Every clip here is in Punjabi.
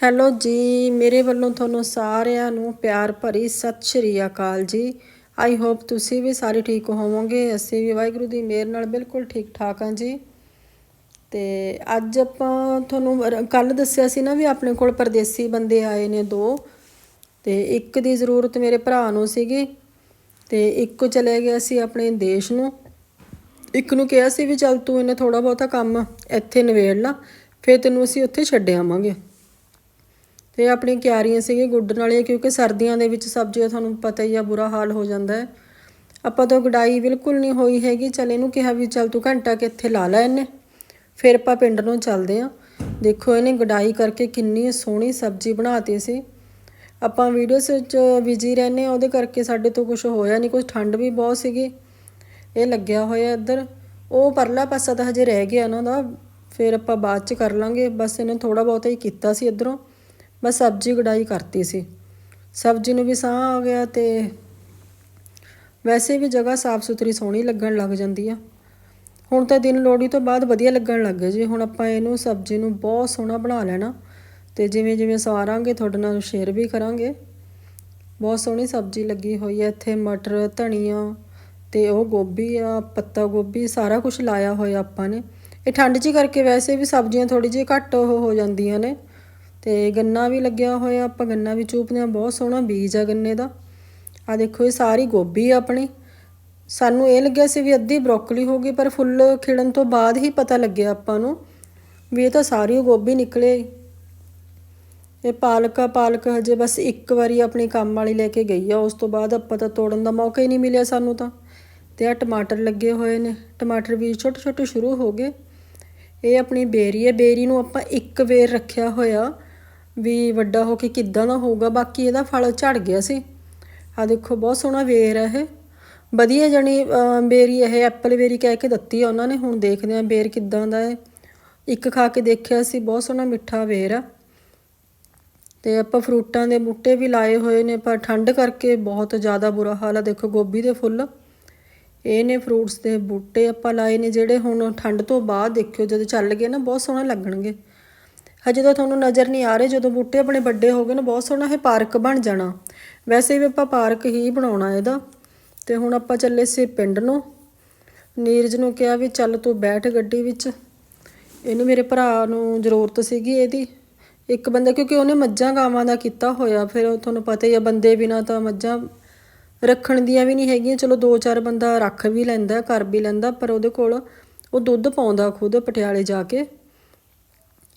ਹੈਲੋ ਜੀ, ਮੇਰੇ ਵੱਲੋਂ ਤੁਹਾਨੂੰ ਸਾਰਿਆਂ ਨੂੰ ਪਿਆਰ ਭਰੀ ਸਤਿ ਸ਼੍ਰੀ ਅਕਾਲ ਜੀ। ਆਈ ਹੋਪ ਤੁਸੀਂ ਵੀ ਸਾਰੇ ਠੀਕ ਹੋਵੋਗੇ, ਅਸੀਂ ਵੀ ਵਾਹਿਗੁਰੂ ਦੀ ਮਿਹਰ ਨਾਲ ਬਿਲਕੁਲ ਠੀਕ ਠਾਕ ਹਾਂ ਜੀ। ਤੇ ਅੱਜ ਆਪਾਂ ਤੁਹਾਨੂੰ ਕੱਲ ਦੱਸਿਆ ਸੀ ਨਾ ਵੀ ਆਪਣੇ ਕੋਲ ਪਰਦੇਸੀ ਬੰਦੇ ਆਏ ਨੇ ਦੋ। ਤੇ ਇੱਕ ਦੀ ਜ਼ਰੂਰਤ ਮੇਰੇ ਭਰਾ ਨੂੰ ਸੀਗੀ, ਤੇ ਇੱਕ ਚਲੇ ਗਿਆ ਸੀ ਆਪਣੇ ਦੇਸ਼ ਨੂੰ। ਇੱਕ ਨੂੰ ਕਿਹਾ ਸੀ ਵੀ ਚੱਲ ਤੂੰ ਇਹਨੇ ਥੋੜਾ ਬਹੁਤਾ ਕੰਮ ਇੱਥੇ ਨਿਬੇੜ ਲਾ, ਫਿਰ ਤੈਨੂੰ ਅਸੀਂ ਉੱਥੇ ਛੱਡ ਆਵਾਂਗੇ। ਤੇ ਆਪਣੀ ਕਿਆਰੀਆਂ ਸੀਗੇ ਗੁੱਡਣ ਵਾਲੀਆਂ, ਕਿਉਂਕਿ ਸਰਦੀਆਂ ਦੇ ਵਿੱਚ ਸਬਜ਼ੀਆਂ ਤੁਹਾਨੂੰ ਪਤਾ ਹੀ ਆ, ਬੁਰਾ ਹਾਲ ਹੋ ਜਾਂਦਾ ਹੈ। ਆਪਾਂ ਤਾਂ ਗਡਾਈ ਬਿਲਕੁਲ ਨਹੀਂ ਹੋਈ ਹੈਗੀ। ਚੱਲ ਇਹਨੂੰ ਕਿਹਾ ਵੀ ਚੱਲ ਤੂੰ ਘੰਟਾ ਕਿ ਇੱਥੇ ਲਾ ਲੈ ਇਹਨੇ। ਫਿਰ ਆਪਾਂ ਪਿੰਡ ਨੂੰ ਚੱਲਦੇ ਆਂ ਦੇਖੋ ਇਹਨੇ ਗਡਾਈ ਕਰਕੇ ਕਿੰਨੀ ਸੋਹਣੀ ਸਬਜ਼ੀ ਬਣਾਤੀ ਸੀ। ਆਪਾਂ ਵੀਡੀਓਸ ਵਿੱਚ ਬਿਜ਼ੀ ਰਹਿੰਦੇ ਆ ਉਹਦੇ ਕਰਕੇ ਸਾਡੇ ਤੋਂ ਕੁਝ ਹੋਇਆ ਨਹੀਂ। ਕੁਝ ਠੰਡ ਵੀ ਬਹੁਤ ਸੀਗੀ। ਇਹ ਲੱਗਿਆ ਹੋਇਆ ਇੱਧਰ। ਉਹ ਪਰਲਾ ਪਾਸਾ ਤਾਂ ਹਜੇ ਰਹਿ ਗਿਆ ਇਹਨਾਂ ਦਾ ਫਿਰ ਆਪਾਂ ਬਾਅਦ ਚ ਕਰ ਲਾਂਗੇ। ਬਸ ਇਹਨੇ ਥੋੜਾ ਬਹੁਤਾ ਹੀ ਕੀਤਾ ਸੀ ਇੱਧਰੋਂ। ਮੈਂ ਸਬਜ਼ੀ ਕਢਾਈ ਕਰਤੀ ਸੀ। ਸਬਜ਼ੀ ਨੂੰ ਵੀ ਸਾਹ ਆ ਗਿਆ ਤੇ ਵੈਸੇ ਵੀ ਜਗ੍ਹਾ ਸਾਫ਼ ਸੁਥਰੀ ਸੋਹਣੀ ਲੱਗਣ ਲੱਗ ਜਾਂਦੀ ਆ। ਹੁਣ ਤਾਂ ਦਿਨ ਲੋੜੀ ਤੋਂ ਬਾਅਦ ਵਧੀਆ ਲੱਗਣ ਲੱਗ ਗਏ ਜੀ। ਹੁਣ ਆਪਾਂ ਇਹਨੂੰ ਸਬਜ਼ੀ ਨੂੰ ਬਹੁਤ ਸੋਹਣਾ ਬਣਾ ਲੈਣਾ ਤੇ ਜਿਵੇਂ ਜਿਵੇਂ ਸਵਾਰਾਂਗੇ ਤੁਹਾਡੇ ਨਾਲ ਸ਼ੇਅਰ ਵੀ ਕਰਾਂਗੇ। ਬਹੁਤ ਸੋਹਣੀ ਸਬਜ਼ੀ ਲੱਗੀ ਹੋਈ ਹੈ ਇੱਥੇ ਮਟਰ, ਧਨੀਆ ਤੇ ਉਹ ਗੋਭੀ ਆ, ਪੱਤਾ ਗੋਭੀ, ਸਾਰਾ ਕੁਝ ਲਾਇਆ ਹੋਇਆ ਆਪਾਂ ਨੇ। ਇਹ ਠੰਡ 'ਚ ਕਰਕੇ ਵੈਸੇ ਵੀ ਸਬਜ਼ੀਆਂ ਥੋੜੀ ਜਿਹੀ ਘੱਟ ਉਹ ਹੋ ਜਾਂਦੀਆਂ ਨੇ। ਤੇ ਗੰਨਾ ਵੀ ਲੱਗਿਆ ਹੋਇਆ, ਆਪਾਂ ਗੰਨਾ ਵੀ ਚੂਪਦੇ ਆ ਬਹੁਤ ਸੋਹਣਾ ਬੀਜ ਆ ਗੰਨੇ ਦਾ। ਆ ਦੇਖੋ, ਇਹ ਸਾਰੀ ਗੋਭੀ ਆ ਆਪਣੀ। ਸਾਨੂੰ ਇਹ ਲੱਗਿਆ ਸੀ ਵੀ ਅੱਧੀ ਬਰੋਕਲੀ ਹੋ ਗਈ, ਪਰ ਫੁੱਲ ਖਿੜਨ ਤੋਂ ਬਾਅਦ ਹੀ ਪਤਾ ਲੱਗਿਆ ਆਪਾਂ ਨੂੰ ਵੀ ਇਹ ਤਾਂ ਸਾਰੀ ਓ ਗੋਭੀ ਨਿਕਲੇ ਇਹ ਪਾਲਕ ਆ ਪਾਲਕ ਹਜੇ ਬਸ ਇੱਕ ਵਾਰੀ ਆਪਣੀ ਕੰਮ ਵਾਲੀ ਲੈ ਕੇ ਗਈ ਆ, ਉਸ ਤੋਂ ਬਾਅਦ ਆਪਾਂ ਤਾਂ ਤੋੜਨ ਦਾ ਮੌਕਾ ਹੀ ਨਹੀਂ ਮਿਲਿਆ ਸਾਨੂੰ ਤਾਂ। ਤੇ ਆ ਟਮਾਟਰ ਲੱਗੇ ਹੋਏ ਨੇ। ਟਮਾਟਰ ਵੀ ਛੋਟੇ ਛੋਟੇ ਸ਼ੁਰੂ ਹੋ ਗਏ। ਇਹ ਆਪਣੀ ਬੇਰੀ ਹੈ। ਬੇਰੀ ਨੂੰ ਆਪਾਂ ਇੱਕ ਵੇਰ ਰੱਖਿਆ ਹੋਇਆ। ਵੀ ਵੱਡਾ ਹੋ ਕੇ ਕਿੱਦਾਂ ਦਾ ਹੋਊਗਾ ਬਾਕੀ ਇਹਦਾ ਫਲ ਝੜ ਗਿਆ ਸੀ। ਆ ਦੇਖੋ ਬਹੁਤ ਸੋਹਣਾ ਵੇਰ ਹੈ ਇਹ। ਵਧੀਆ ਜਣੀ ਅਹ, ਬੇਰੀ ਇਹ ਐਪਲ ਬੇਰੀ ਕਹਿ ਕੇ ਦਿੱਤੀ ਆ ਉਹਨਾਂ ਨੇ ਹੁਣ ਦੇਖਦੇ ਆ ਬੇਰ ਕਿੱਦਾਂ ਦਾ ਹੈ। ਇੱਕ ਖਾ ਕੇ ਦੇਖਿਆ ਸੀ ਬਹੁਤ ਸੋਹਣਾ ਮਿੱਠਾ ਵੇਰ ਆ। ਤੇ ਆਪਾਂ ਫਰੂਟਾਂ ਦੇ ਬੂਟੇ ਵੀ ਲਾਏ ਹੋਏ ਨੇ ਪਰ ਠੰਡ ਕਰਕੇ ਬਹੁਤ ਜ਼ਿਆਦਾ ਬੁਰਾ ਹਾਲ ਆ। ਦੇਖੋ ਗੋਭੀ ਦੇ ਫੁੱਲ। ਇਹ ਨੇ ਫਰੂਟਸ ਦੇ ਬੂਟੇ ਆਪਾਂ ਲਾਏ ਨੇ ਜਿਹੜੇ ਹੁਣ ਠੰਡ ਤੋਂ ਬਾਅਦ ਦੇਖਿਓ ਜਦੋਂ ਚੱਲ ਗਏ ਨਾ ਬਹੁਤ ਸੋਹਣੇ ਲੱਗਣਗੇ। ਹਜੇ ਤਾਂ ਤੁਹਾਨੂੰ ਨਜ਼ਰ ਨਹੀਂ ਆ ਰਹੇ, ਜਦੋਂ ਬੂਟੇ ਆਪਣੇ ਵੱਡੇ ਹੋ ਗਏ ਨਾ, ਬਹੁਤ ਸੋਹਣਾ ਇਹ ਪਾਰਕ ਬਣ ਜਾਣਾ। ਵੈਸੇ ਵੀ ਆਪਾਂ ਪਾਰਕ ਹੀ ਬਣਾਉਣਾ ਇਹਦਾ। ਤੇ ਹੁਣ ਆਪਾਂ ਚੱਲੇ ਸੀ ਪਿੰਡ ਨੂੰ। ਨੀਰਜ ਨੂੰ ਕਿਹਾ ਵੀ ਚੱਲ ਤੂੰ ਬੈਠ ਗੱਡੀ ਵਿੱਚ। ਇਹਨੂੰ ਮੇਰੇ ਭਰਾ ਨੂੰ ਜ਼ਰੂਰਤ ਸੀਗੀ ਇਹਦੀ। ਇੱਕ ਬੰਦਾ, ਕਿਉਂਕਿ ਉਹਨੇ ਮੱਝਾਂ ਗਾਵਾਂ ਦਾ ਕੀਤਾ ਹੋਇਆ, ਫਿਰ ਤੁਹਾਨੂੰ ਪਤਾ ਹੀ ਆ, ਬੰਦੇ ਬਿਨਾ ਤਾਂ ਮੱਝਾਂ ਰੱਖਣ ਦੀਆਂ ਵੀ ਨਹੀਂ ਹੈਗੀਆਂ। ਚਲੋ ਦੋ ਚਾਰ ਬੰਦਾ ਰੱਖ ਵੀ ਲੈਂਦਾ, ਕਰ ਵੀ ਲੈਂਦਾ, ਪਰ ਉਹਦੇ ਕੋਲ ਉਹ ਦੁੱਧ ਪਾਉਂਦਾ ਖੁਦ ਪਟਿਆਲੇ ਜਾ ਕੇ।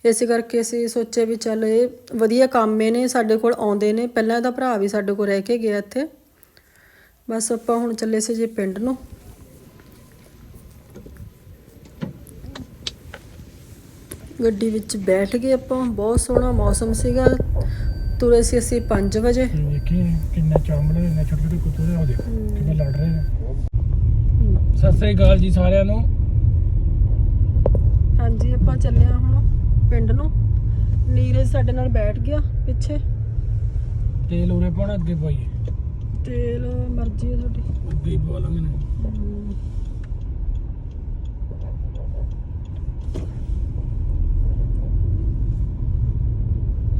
ਇਸੇ ਕਰਕੇ ਅਸੀਂ ਸੋਚਿਆ ਵੀ ਚੱਲ ਇਹ ਵਧੀਆ ਕੰਮ ਇਹ ਨੇ ਸਾਡੇ ਕੋਲ ਆਉਂਦੇ ਨੇ। ਪਹਿਲਾਂ ਇਹਦਾ ਭਰਾ ਵੀ ਸਾਡੇ ਕੋਲ ਰਹਿ ਕੇ ਗਿਆ ਇੱਥੇ। ਬਸ ਆਪਾਂ ਹੁਣ ਚੱਲੇ ਸੀ ਜੀ ਪਿੰਡ ਨੂੰ। ਗੱਡੀ ਵਿੱਚ ਬੈਠ ਗਏ ਆਪਾਂ। ਬਹੁਤ ਸੋਹਣਾ ਮੌਸਮ ਸੀਗਾ। ਤੁਰੇ ਸੀ ਅਸੀਂ 5 ਵਜੇ। ਕਿੰਨਾ ਚਾਮੜੇ ਨੇ ਛੋਟੇ ਛੋਟੇ ਕੁੱਤੇ ਨੇ ਉਹ ਦੇਖ ਕਿਵੇਂ ਲੜ ਰਹੇ ਨੇ। ਸਤਿ ਸ੍ਰੀ ਅਕਾਲ ਜੀ ਸਾਰਿਆਂ ਨੂੰ। ਹਾਂਜੀ ਆਪਾਂ ਚੱਲੇ ਆ ਹੁਣ। ਪਿੰਡ ਨੂੰ। ਨੀਰਜ ਸਾਡੇ ਨਾਲ ਬੈਠ ਗਿਆ ਪਿੱਛੇ। ਤੇਲ ਉਰੇ ਪਾਉਣਾ ਅੱਗੇ ਪਾਈਏ। ਤੇਲ ਮਰਜ਼ੀ ਹੈ ਤੁਹਾਡੀ। ਅੱਗੇ ਪਾ ਲਾਂਗੇ ਨੇ।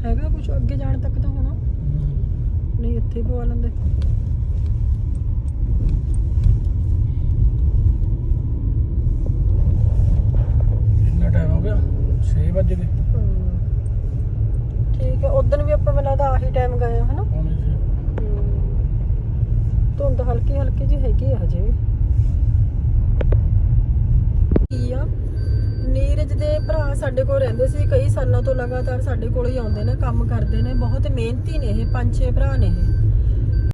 ਹੈਗਾ ਕੁਝ ਅੱਗੇ ਜਾਣ ਤੱਕ ਤਾਂ ਹੋਣਾ। ਨਹੀਂ ਇੱਥੇ ਪਵਾ ਲੈਂਦੇ ਇੰਨਾ ਟਾਈਮ ਹੋ ਗਿਆ 6 ਵਜੇ ਦੇ ਠੀਕ ਹੈ ਉਦੋਂ ਵੀ ਆਪਾਂ ਮੈਨੂੰ ਲੱਗਦਾ ਆਹੀ ਟਾਈਮ ਗਏ ਹਨਾ? ਪੌਣੇ ਛੇ। ਧੁੰਦ ਹਲਕੀ ਹਲਕੀ ਜੀ ਹੈਗੀ ਆ ਹਜੇ ਵੀ। ਕੀ ਆ? ਨੀਰਜ ਦੇ ਭਰਾ ਸਾਡੇ ਕੋਲ ਰਹਿੰਦੇ ਸੀ ਕਈ ਸਾਲਾਂ ਤੋਂ ਲਗਾਤਾਰ ਸਾਡੇ ਕੋਲ ਹੀ ਆਉਂਦੇ ਨੇ ਕੰਮ ਕਰਦੇ ਨੇ ਬਹੁਤ ਮਿਹਨਤੀ ਨੇ ਇਹ ਪੰਜ ਛੇ ਭਰਾ ਨੇ ਇਹ।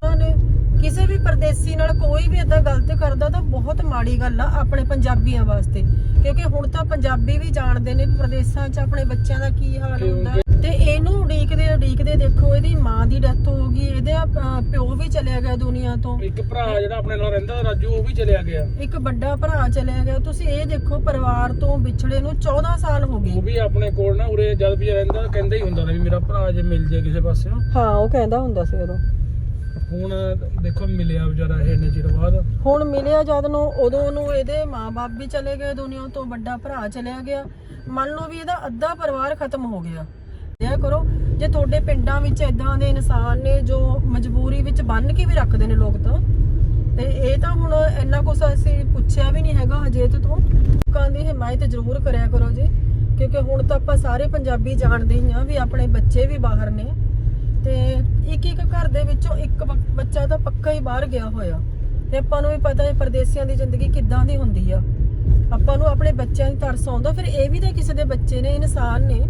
ਉਹਨਾਂ ਨੇ ਕਿਸੇ ਵੀ ਪਰਦੇਸੀ ਨਾਲ ਕੋਈ ਵੀ ਇਦਾਂ ਗਲਤ ਕਰਦਾ ਤਾਂ ਬਹੁਤ ਮਾੜੀ ਗੱਲ ਆ ਆਪਣੇ ਪੰਜਾਬੀਆਂ ਵਾਸਤੇ। ਕਿਉਂਕਿ ਹੁਣ ਤਾਂ ਪੰਜਾਬੀ ਵੀ ਜਾਣਦੇ ਨੇ ਵੀ ਪ੍ਰਦੇਸਾਂ 'ਚ ਆਪਣੇ ਬੱਚਿਆਂ ਦਾ ਕੀ ਹਾਲ ਹੁੰਦਾ। ਤੇ ਇਹਨੂੰ ਉਡੀਕਦੇ ਉਡੀਕਦੇ ਦੇਖੋ ਇਹਦੀ ਮਾਂ ਦੀ ਡੈਥ ਹੋ ਗਈ ਇਹਦੇ ਅਹ, ਪਿਓ ਵੀ ਚਲਿਆ ਗਿਆ ਦੁਨੀਆ ਤੋਂ। ਇੱਕ ਭਰਾ ਜਿਹੜਾ ਆਪਣੇ ਨਾਲ ਰਹਿੰਦਾ ਰਾਜੂ ਉਹ ਵੀ ਚਲਿਆ ਗਿਆ। ਇੱਕ ਵੱਡਾ ਭਰਾ ਚਲਿਆ ਗਿਆ। ਤੁਸੀਂ ਇਹ ਦੇਖੋ ਪਰਿਵਾਰ ਤੋਂ ਵਿਛੜੇ ਨੂੰ 14 ਸਾਲ ਹੋ ਉਹ ਗਏ ਵੀ ਆਪਣੇ ਕੋਲ ਨਾ ਉਰੇ ਜਦ ਵੀ ਰਹਿੰਦਾ ਕਹਿੰਦਾ ਹੀ ਹੁੰਦਾ ਨੇ ਵੀ ਮੇਰਾ ਭਰਾ ਜੇ ਮਿਲ ਜੇ ਕਿਸੇ ਪਾਸਿਓਂ। ਹਾਂ ਉਹ ਕਹਿੰਦਾ ਹੁੰਦਾ ਸੀ ਉਦੋਂ। ਹੁਣ ਦੇਖੋ ਮਿਲਿਆ ਵਿਚਾਰਾ ਇਹ ਇੰਨੇ ਚਿਰ ਬਾਅਦ। ਹੁਣ ਮਿਲਿਆ ਜਦ ਨੂੰ, ਉਦੋਂ ਨੂੰ ਇਹਦੇ ਮਾਪੇ ਵੀ ਚਲੇ ਗਏ ਦੁਨੀਆ ਤੋਂ, ਵੱਡਾ ਭਰਾ ਚਲਿਆ ਗਿਆ। ਮੰਨ ਲਓ ਵੀ ਇਹਦਾ ਅੱਧਾ ਪਰਿਵਾਰ ਖਤਮ ਹੋ ਗਿਆ। ਦਿਆ ਕਰੋ, ਜੇ ਤੁਹਾਡੇ ਪਿੰਡਾਂ ਵਿੱਚ ਇਦਾਂ ਦੇ ਇਨਸਾਨ ਨੇ ਜੋ ਮਜਬੂਰੀ ਵਿੱਚ ਬੰਨ ਕੇ ਵੀ ਰੱਖਦੇ ਨੇ ਲੋਕ ਤਾਂ। ਤੇ ਇਹ ਤਾਂ ਹੁਣ ਇੰਨਾ ਕੁਛ ਅਸੀਂ ਪੁੱਛਿਆ ਵੀ ਨਹੀਂ ਹੈਗਾ ਹਜੇ ਤੇ ਤੋਂ। ਲੋਕਾਂ ਦੀ ਹਮਾਇਤ ਜ਼ਰੂਰ ਕਰਿਆ ਕਰੋ ਜੀ। ਕਿਉਂਕਿ ਹੁਣ ਤਾਂ ਆਪਾਂ ਸਾਰੇ ਪੰਜਾਬੀ ਜਾਣਦੇ ਹੀ ਆ ਵੀ ਆਪਣੇ ਬੱਚੇ ਵੀ ਬਾਹਰ ਨੇ। ਤੇ ਇੱਕ ਇੱਕ ਘਰ ਦੇ ਵਿੱਚੋਂ ਇੱਕ ਬ- ਬੱਚਾ ਤਾਂ ਪੱਕਾ ਹੀ ਬਾਹਰ ਗਿਆ ਹੋਇਆ। ਤੇ ਆਪਾਂ ਨੂੰ ਵੀ ਪਤਾ ਹੈ ਪਰਦੇਸੀਆਂ ਦੀ ਜ਼ਿੰਦਗੀ ਕਿੱਦਾਂ ਦੀ ਹੁੰਦੀ ਆ। ਆਪਾਂ ਨੂੰ ਆਪਣੇ ਬੱਚਿਆਂ ਦੀ ਤਰਸ ਆਉਂਦਾ, ਫਿਰ ਇਹ ਵੀ ਤਾਂ ਕਿਸੇ ਦੇ ਬੱਚੇ ਨੇ, ਇਨਸਾਨ ਨੇ।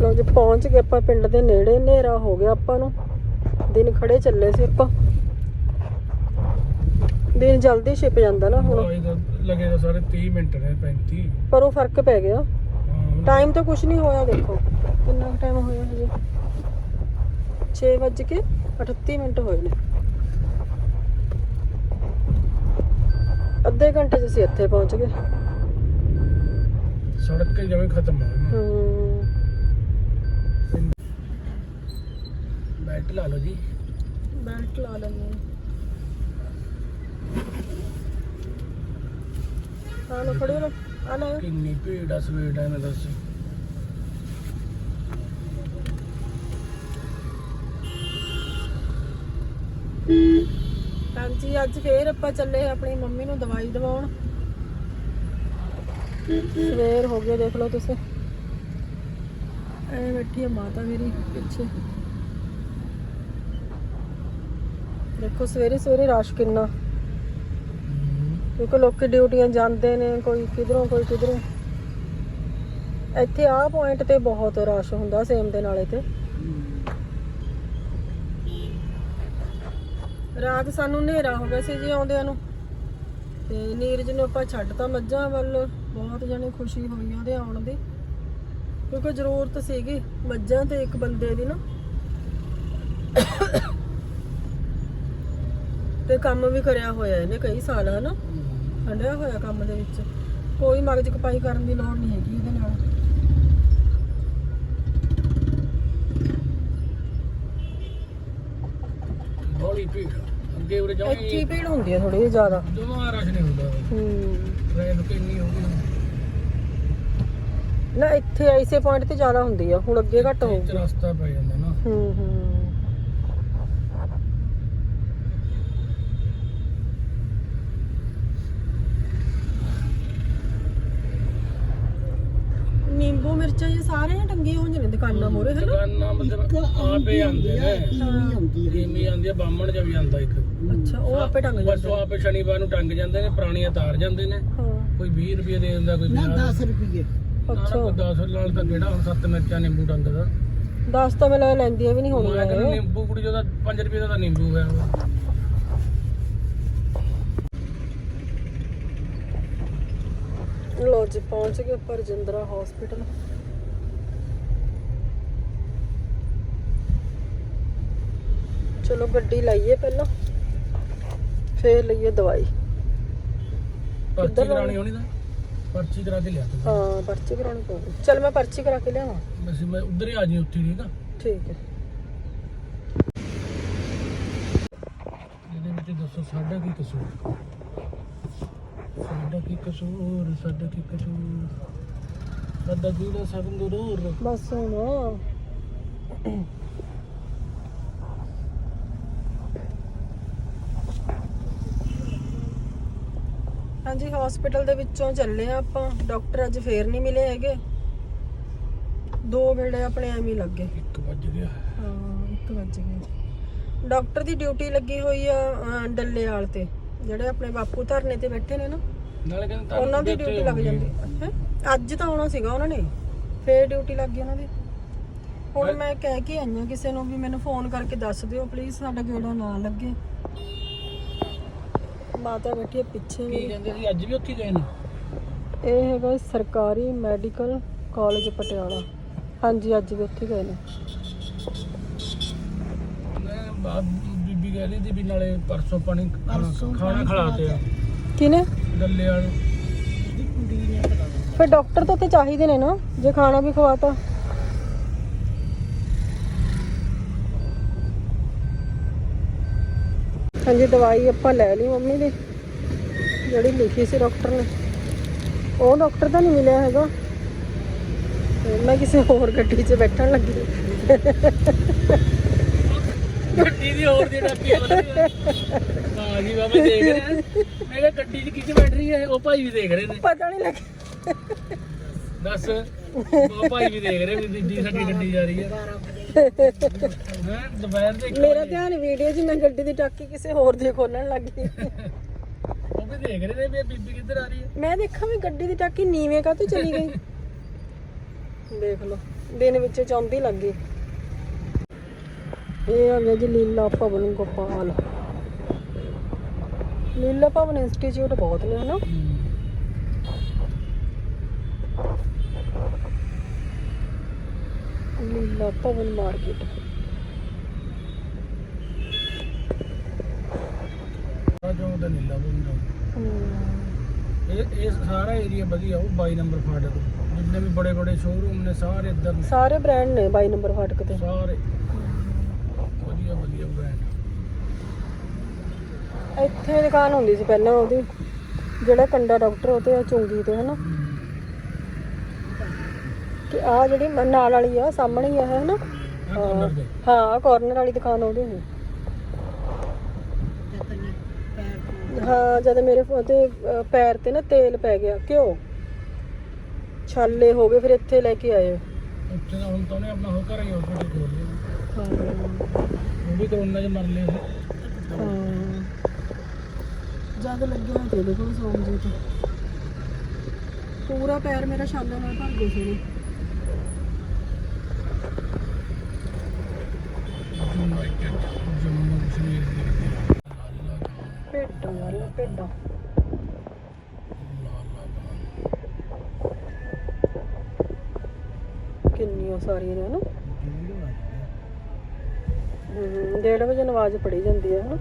ਲੋ ਜੀ, ਪਹੁੰਚ ਗਏ ਆਪਾਂ ਪਿੰਡ ਦੇ ਨੇੜੇ, ਹਨੇਰਾ ਹੋ ਗਿਆ ਆਪਾਂ ਨੂੰ। ਦਿਨ ਖੜੇ ਚੱਲੇ ਸੀ ਆਪਾਂ। ਦਿਨ ਜਲਦੀ ਛਿਪ ਜਾਂਦਾ ਨਾ ਹੁਣ। ਲੱਗੇਗਾ ਸਾਰੇ 30 ਮਿੰਟ ਨੇ 35 ਪਰ ਉਹ ਫ਼ਰਕ ਪੈ ਗਿਆ। ਹਾਂ। ਟਾਈਮ ਤਾਂ ਕੁਝ ਨਹੀਂ ਹੋਇਆ ਦੇਖੋ। ਕਿੰਨਾ ਟਾਈਮ ਹੋਇਆ ਹਜੇ? 6 ਵੱਜ ਕੇ 38 ਮਿੰਟ ਹੋਏ ਨੇ। ਅੱਧੇ ਘੰਟੇ 'ਚ ਅਸੀਂ ਇੱਥੇ ਪਹੁੰਚ ਗਏ। ਸੜਕ ਤੇ ਜਿਵੇਂ ਖਤਮ ਹੋ ਗਈ ਹੂੰ। ਬੈਲਟ ਲਾ ਲਓ ਜੀ। ਬੈਲਟ ਲਾ ਲੈਂਦੇ ਹਾਂ ਲੋ ਫੜੋ ਲੋ ਆ ਲੈ। ਕਿੰਨੀ ਭੀੜ ਆ ਸਵੇਰ ਟਾਈਮ ਦੱਸ। ਹਾਂਜੀ ਅੱਜ ਫੇਰ ਆਪਾਂ ਚੱਲੇ ਆਪਣੀ ਮੰਮੀ ਨੂੰ ਦਵਾਈ ਦਿਵਾਉਣ। ਸਵੇਰ ਹੋ ਗਿਆ ਦੇਖ ਲਓ ਤੁਸੀਂ। ਐ ਬੈਠੀ ਹੈ ਮਾਤਾ ਮੇਰੀ ਪਿੱਛੇ। ਦੇਖੋ ਸਵੇਰੇ ਸਵੇਰੇ ਰਸ਼ ਕਿੰਨਾ। ਕਿਉਂਕਿ ਲੋਕੀ ਡਿਊਟੀਆਂ ਜਾਂਦੇ ਨੇ, ਕੋਈ ਕਿਧਰੋਂ ਕੋਈ ਕਿਧਰੋਂ। ਇੱਥੇ ਆਹ ਪੁਆਇੰਟ ਤੇ ਬਹੁਤ ਰਸ਼ ਹੁੰਦਾ ਸੇਮ ਦੇ ਨਾਲੇ ਤੇ ਰਾਤ ਸਾਨੂੰ ਹਨੇਰਾ ਹੋ ਗਿਆ ਸੀ ਜੀ ਆਉਂਦਿਆਂ ਨੂੰ। ਤੇ ਨੀਰਜ ਨੂੰ ਆਪਾਂ ਛੱਡਤਾ ਮੱਝਾਂ ਵੱਲ, ਬਹੁਤ ਜਣੇ ਖੁਸ਼ੀ ਹੋਈ ਉਹਦੇ ਆਉਣ ਦੀ। ਕਿਉਂਕਿ ਜ਼ਰੂਰਤ ਸੀਗੀ ਮੱਝਾਂ ਤੇ ਇੱਕ ਬੰਦੇ ਦੀ ਨਾ। ਤੇ ਕੰਮ ਵੀ ਕਰਿਆ ਹੋਇਆ ਇਹਨੇ ਕਈ ਸਾਲ, ਹਨਾ? ਹੰਡਿਆ ਹੋਇਆ ਕੰਮ ਦੇ ਵਿੱਚ। ਕੋਈ ਮਗਜ ਕਪਾਈ ਕਰਨ ਦੀ ਲੋੜ ਨਹੀਂ ਹੈਗੀ ਇਹਦੇ ਨਾਲ। ਬੋਲੀ ਭੀੜ। ਅੱਗੇ ਉਰੇ ਇੱਥੇ ਹੀ ਜਾਵਾਂਗੇ ਭੀੜ ਹੁੰਦੀ ਹੈ ਥੋੜੀ ਜਿਹੀ ਜ਼ਿਆਦਾ। ਜਮਾ ਰਸ਼ ਨਹੀਂ ਹੁੰਦਾ। ਹੂੰ। ਟ੍ਰੇਨ ਕਿੰਨੀ ਹੋ ਗਈ। ਨਾ ਇੱਥੇ ਐਸੇ ਪੁਆਇੰਟ ਤੇ ਜ਼ਿਆਦਾ ਹੁੰਦੀ ਆ। ਹੁਣ ਅੱਗੇ ਘੱਟ ਹੋਊਗੀ। ਰਸਤਾ ਪੈ ਜਾਂਦਾ ਨਾ। ਹੂੰ ਹੂੰ ਨਿੰਬੂ ਮਿਰਚਾਂ ਇਹ ਸਾਰੇ ਟੰਗੇ ਹੋਏ ਨੇ ਦੁਕਾਨਾਂ ਮੋਰੇ ਹਨਾ? ਦੁਕਾਨਾਂ ਮਤਲਬ ਆਪੇ ਆਉਂਦੇ ਨੇ। ਹਾਂ। ਕੀਮੀ ਆਉਂਦੀ ਆ ਬਾਹਮਣ ਜਿਹਾ ਵੀ ਆਉਂਦਾ ਇੱਕ। ਅੱਛਾ ਉਹ ਆਪੇ ਟੰਗ ਬਸ ਉਹ ਜਾਂਦੇ ਆਪੇ ਸ਼ਨੀਵਾਰ ਨੂੰ ਟੰਗ ਜਾਂਦੇ ਨੇ ਪੁਰਾਣੀਆਂ ਤਾਰ ਜਾਂਦੇ ਨੇ। ਹਾਂ। ਕੋਈ 20 ਰੁਪਏ ਦੇ ਦਿੰਦਾ ਕੋਈ 50 ਰੁਪਏ ਅੱਛਾ। 10 ਨਾਲ ਤਾਂ ਕਿਹੜਾ ਹੁਣ 7 ਮਿਰਚਾਂ ਨਿੰਬੂ ਟੰਗਦਾ ਦੱਸ ਤਾਂ ਮੈਂ ਲੈ ਲੈਂਦੀਆਂ ਵੀ ਨਹੀਂ ਮੈਂ ਕਹਿੰਦਾ ਨਿੰਬੂ ਕੁੜੀ ਦਾ 5 ਰੁਪਏ ਦਾ ਤਾਂ ਨਿੰਬੂ ਹੈ। ਲੋ ਜੀ ਪਹੁੰਚ ਗਏ ਆਪਾਂ ਰਜਿੰਦਰਾ ਹਸਪੀਟਲ ਚਲੋ ਗੱਡੀ ਲਾਈਏ ਪਹਿਲਾਂ। ਫੇਰ ਲਈਏ ਦਵਾਈ। ਪਰਚੀ ਕਰਾਣੀ ਹੋਣੀ ਤਾਂ। ਪਰਚੀ ਕਰਾ ਕੇ ਲਿਆ ਤੂੰ। ਹਾਂ ਪਰਚੀ ਕਰਾਉਣੀ ਪਊਗੀ। ਚਲ ਮੈਂ ਪਰਚੀ ਕਰਾ ਕੇ ਲਿਆਵਾਂ। ਬਸ ਮੈਂ ਉਧਰ ਹੀ ਆ ਜੀ ਉੱਥੇ ਠੀਕ ਆ ਠੀਕ ਹੈ। ਇਹਦੇ ਵਿੱਚ ਦੱਸੋ ਸਾਡਾ ਕੀ ਕਸੂਰ? ਸਾਡਾ ਕੀ ਕਸੂਰ? ਸਾਡਾ ਕੀ ਕਸੂਰ? ਸਾਡਾ ਜਿਹੜਾ ਸਭ ਗੁਰੂਰ ਬਸ ਹੁਣ। ਹਾਂਜੀ ਹਸਪੀਟਲ ਦੇ ਵਿੱਚੋਂ ਚੱਲੇ ਆ ਆਪਾਂ। ਡਾਕਟਰ ਅੱਜ ਫੇਰ ਨਹੀਂ ਮਿਲੇ ਹੈਗੇ। ਦੋ ਵੇਲੇ ਆਪਣੇ ਐਵੇਂ ਹੀ ਲੱਗੇ 1 ਵੱਜ ਗਿਆ। ਹਾਂ 1 ਵੱਜ ਗਏ ਡਾਕਟਰ ਦੀ ਡਿਊਟੀ ਲੱਗੀ ਹੋਈ ਆ ਡੱਲੇਵਾਲ ਤੇ ਜਿਹੜੇ ਆਪਣੇ ਬਾਪੂ ਧਰਨੇ ਤੇ ਬੈਠੇ ਨੇ ਨਾ। ਨਾਲੇ ਕਹਿੰਦੇ ਤਾਂ ਉਹਨਾਂ ਦੀ ਡਿਊਟੀ ਲੱਗ ਜਾਂਦੀ। ਹੈ। ਅੱਜ ਤਾਂ ਆਉਣਾ ਸੀਗਾ ਉਹਨਾਂ ਨੇ। ਫੇਰ ਡਿਊਟੀ ਲੱਗ ਗਈ ਉਹਨਾਂ ਦੀ। ਹੁਣ ਮੈਂ ਕਹਿ ਕੇ ਆਈ ਹਾਂ ਕਿਸੇ ਨੂੰ ਵੀ ਮੈਨੂੰ ਫੋਨ ਕਰਕੇ ਦੱਸ ਦਿਓ ਪਲੀਜ਼ ਸਾਡਾ ਗੇੜਾ ਨਾ ਲੱਗੇ। ਮਾਤਾ ਬੈਠੀ ਹੈ ਪਿੱਛੇ ਕੀ। ਕਹਿੰਦੇ ਸੀ? ਅੱਜ ਵੀ ਉੱਥੇ ਗਏ ਨੇ? ਇਹ ਹੈਗਾ ਸਰਕਾਰੀ ਮੈਡੀਕਲ ਕਾਲਜ ਪਟਿਆਲਾ। ਹਾਂਜੀ ਅੱਜ ਵੀ ਉੱਥੇ ਗਏ ਨੇ। ਮੈਂ ਬਾ- ਬੀਬੀ ਕਹਿ ਰਹੀ ਸੀ ਵੀ ਨਾਲੇ ਪਰਸੋਂ ਪਾਣੀ ਖਾਣਾ ਪਰਸੋਂ ਖਾਣਾ ਪਾਣੀ ਖਿਲਾਤੇ ਆ। ਕਿਨੇ ਡੱਲੇ ਵਾਲ। ਫਿਰ ਡਾਕਟਰ ਤਾਂ ਉੱਥੇ ਚਾਹੀਦੇ ਨੇ ਨਾ। ਜੇ ਖਾਣਾ ਵੀ ਖਵਾਤਾ। ਹਾਂਜੀ ਦਵਾਈ ਆਪਾਂ ਲੈ ਲਈ ਮੰਮੀ ਦੀ ਜਿਹੜੀ ਲਿਖੀ ਸੀ ਡਾਕਟਰ ਨੇ। ਉਹ ਡਾਕਟਰ ਤਾਂ ਨਹੀਂ ਮਿਲਿਆ ਹੈਗਾ। ਮੈਂ ਕਿਸੇ ਹੋਰ ਗੱਡੀ 'ਚ ਬੈਠਣ ਲੱਗੀ। ਗੱਡੀ ਦੀ ਹੋਰ ਟੱਪੀ ਵਾਲੀ ਹਾਂ ਜੀ ਬਾਬਾ ਦੇਖ ਰਿਹਾ। ਮੈਂ ਗੱਡੀ 'ਚ ਕਿੱਥੇ ਬੈਠ ਰਹੀ ਹੈ ਉਹ ਭਾਈ ਵੀ ਦੇਖ ਰਹੇ ਨੇ। ਪਤਾ ਨਹੀਂ ਲੱਗਿਆ ਦੱਸ। ਉਹ ਭਾਈ ਵੀ ਦੇਖ ਰਹੇ ਵੀ ਦਿੱਲੀ ਸਾਡੀ ਗੱਡੀ ਜਾ ਰਹੀ ਹੈ ਮੈਂ ਦੁਪਹਿਰ ਦੇ ਇੱਕ ਮੇਰਾ ਵਜੇ। ਧਿਆਨ ਵੀਡੀਓ 'ਚ ਮੈਂ ਗੱਡੀ ਦੀ ਟਾਕੀ ਕਿਸੇ ਹੋਰ ਦੀ ਖੋਲਣ ਲੱਗੀ ਉਹ ਵੀ ਦੇਖ ਰਹੇ ਨੇ ਵੀ ਇਹ ਬੀਬੀ ਕਿੱਧਰ ਆ ਰਹੀ ਹੈ ਮੈਂ ਦੇਖਾਂ ਵੀ ਗੱਡੀ ਦੀ ਟਾਕੀ ਨੀਵੇਂ ਕਾਹਤੋਂ ਚਲੀ ਗਈ। ਦੇਖ ਲਓ ਦਿਨ ਵਿੱਚ ਚੌਂਦੀ ਲੱਗ ਗਈ। ਇਹ ਆ ਗਿਆ ਜੀ ਲੀਲਾ ਭਵਨ ਗੋਪਾਲ। ਲੀਲਾ ਭਵਨ ਇੰਸਟੀਚਿਊਟ ਬਹੁਤ ਨੇ ਹਨਾ? ਲੀਲਾ ਭਵਨ ਮਾਰਕੀਟ। ਆ ਜੋ ਦਾ ਨੀਲਾ ਬੁੰਦਾ ਇਹ ਇਹ ਸਾਰਾ ਏਰੀਆ ਵਧੀਆ ਉਹ 22 ਨੰਬਰ ਫਾਟਕ। ਜਿੰਨੇ ਵੀ ਬੜੇ ਬੜੇ ਸ਼ੋਰੂਮ ਨੇ ਸਾਰੇ ਇੱਧਰ ਨੇ। ਸਾਰੇ ਬ੍ਰਾਂਡ ਨੇ 22 ਨੰਬਰ ਫਾਟਕ ਤੇ। ਸਾਰੇ। ਵਧੀਆ ਵਧੀਆ ਬ੍ਰਾਂਡ ਇੱਥੇ ਦੁਕਾਨ ਹੁੰਦੀ ਸੀ ਪਹਿਲਾਂ ਉਹਦੀ। ਜਿਹੜਾ ਕੰਡਾ ਡਾਕਟਰ ਉਹ ਤੇ ਆ ਚੁੰਗੀ ਤੇ ਹਨਾ? ਕਿ ਆ ਜਿਹੜੀ ਮ- ਨਾਲ ਵਾਲੀ ਆ ਸਾਹਮਣੇ ਹੀ ਆ ਹੈ ਕਲਰ ਦੇ। ਹਾਂ ਕਾਰਨਰ ਵਾਲੀ ਦੁਕਾਨ ਉਹਦੀ ਸੀ ਹਾਂ ਜਦ ਮੇਰੇ ਫੋ- ਤੇ ਅ, ਪੈਰ ਤੇ ਨਾ ਤੇਲ ਪੈ ਗਿਆ ਘਿਓ। ਛਾਲੇ ਹੋ ਗਏ ਫਿਰ ਇੱਥੇ ਲੈ ਕੇ ਆਏ। ਉੱਥੇ ਹੁਣ ਤਾਂ ਉਹਨੇ ਆਪਣਾ ਹੋ ਘਰ ਹੀ ਹਸਪੀਟਲ ਖੋਲ ਲਿਆ। ਹਾਂ। ਉਹ ਵੀ ਕਰੋਨਾ 'ਚ ਮਰ ਲਏ ਸੀ ਹਾਂ। ਜਦ ਲੱਗਿਆ ਤੇ ਦੇਖੋ ਸੋਮ ਜੀ ਤੇ। ਪੂਰਾ ਪੈਰ ਮੇਰਾ ਛਾਲੇ ਨਾਲ ਭਰ ਗਿਆ ਸੀ ਯੂਨਾਈਟਿਡ ਜੰਮੂ ਕਸ਼ਮੀਰ ਦੀ ਭੇਡਾਂ ਯਾਰ ਭੇਡਾਂ ਕਿੰਨੀਆਂ ਸਾਰੀਆਂ ਨੇ ਹਨਾ? ਹਮ, ਡੇਢ ਵਜੇ ਨਮਾਜ਼ ਪੜੀ ਜਾਂਦੀ ਹੈ ਹਨਾ?